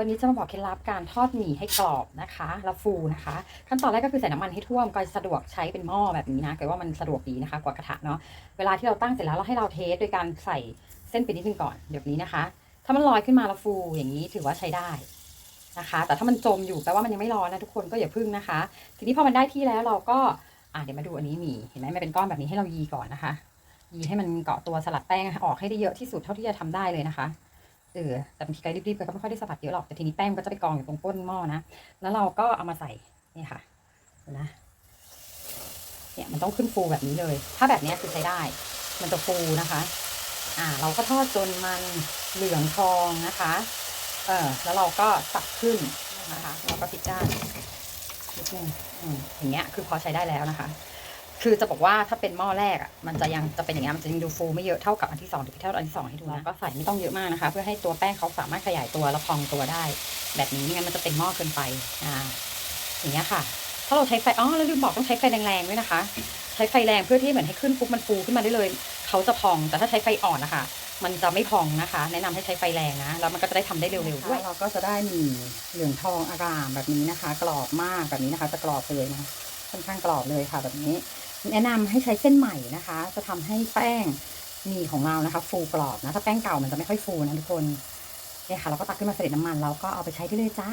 วันนี้จะมาบอกเคล็ดลับการทอดหมี่ให้กรอบนะคะแล้วฟูนะคะ ขั้นตอนแรกก็คือใส่น้ำมันให้ท่วมก็สะดวกใช้เป็นหม้อแบบนี้นะเกิดว่ามันสะดวกดีนะคะกว่ากระทะเนาะเวลาที่เราตั้งเสร็จแล้วเราให้เราเทสโดยการใส่เส้นไปนิดนึงก่อนแบบนี้นะคะ ถ้ามันลอยขึ้นมาแล้วฟูอย่างนี้ถือว่าใช้ได้นะคะ แต่ถ้ามันจมอยู่แปลว่ามันยังไม่ร้อนนะทุกคนก็อย่าพึ่งนะคะ ทีนี้พอมันได้ที่แล้วเราก็อะเดี๋ยวมาดูอันนี้หมี่เห็นไหมมันเป็นก้อนแบบนี้ให้เรายีก่อนนะคะยีให้มันเกาะตัวสลัดแป้งออกให้ได้เยอะที่สุดเท่าที่จะทำได้เลยนะคะ เออแต่บางทีไกด์รีบๆก็ไม่ค่อยได้สลัดเยอะหรอกแต่ทีนี้แป้งก็จะไปกองอยู่ตรงก้นหม้อนะแล้วเราก็เอามาใส่นี่ค่ะนะเนี่ยมันต้องขึ้นฟูแบบนี้เลย ถ้าแบบนี้คือใช้ได้ มันจะฟูนะคะ อ่า เราก็ทอดจนมันเหลืองทองนะคะ เออแล้วเราก็ตักขึ้นนะคะเราก็พลิกด้านนิดนึงอืมอย่างเงี้ยคือพอใช้ได้แล้วนะคะ คือจะบอกว่าถ้าเป็นหม้อแรกอะมันจะยังจะเป็นอย่างเงี้ยมันจะยังดูฟูไม่เยอะเท่ากับอันที่สองหรือเท่าอันที่สองให้ดูนะก็ใส่ไม่ต้องเยอะมากนะคะ เพื่อให้ตัวแป้งเขาสามารถขยายตัวและพองตัวได้ แบบนี้ไม่งั้นมันจะเป็นหม้อเกินไปอ่าอย่างเงี้ยค่ะ ถ้าเราใช้ไฟอ๋อแล้วลืมบอกต้องใช้ไฟแรงๆด้วยนะคะ ใช้ไฟแรงเพื่อที่เหมือนให้ขึ้นปุ๊บมันฟูขึ้นมาได้เลยเขาจะพองแต่ถ้าใช้ไฟอ่อนนะคะมันจะไม่พองนะคะ แนะนำให้ใช้ไฟแรงนะแล้วมันก็จะได้ทำได้เร็วๆด้วยเราก็จะได้หมี่เหลืองทองอารามแบบนี้นะคะ กรอบมากแบบนี้นะคะ จะกรอบเลยนะค่อนข้างกรอบเลยค่ะแบบนี้ แนะนำให้ใช้เส้นใหม่นะคะ จะทำให้แป้งมีของเรานะคะ ฟูกรอบนะ ถ้าแป้งเก่ามันจะไม่ค่อยฟูนะทุกคนเนี่ยค่ะ เราก็ตักขึ้นมาเสด็จน้ำมัน เราก็เอาไปใช้ได้เลยจ้า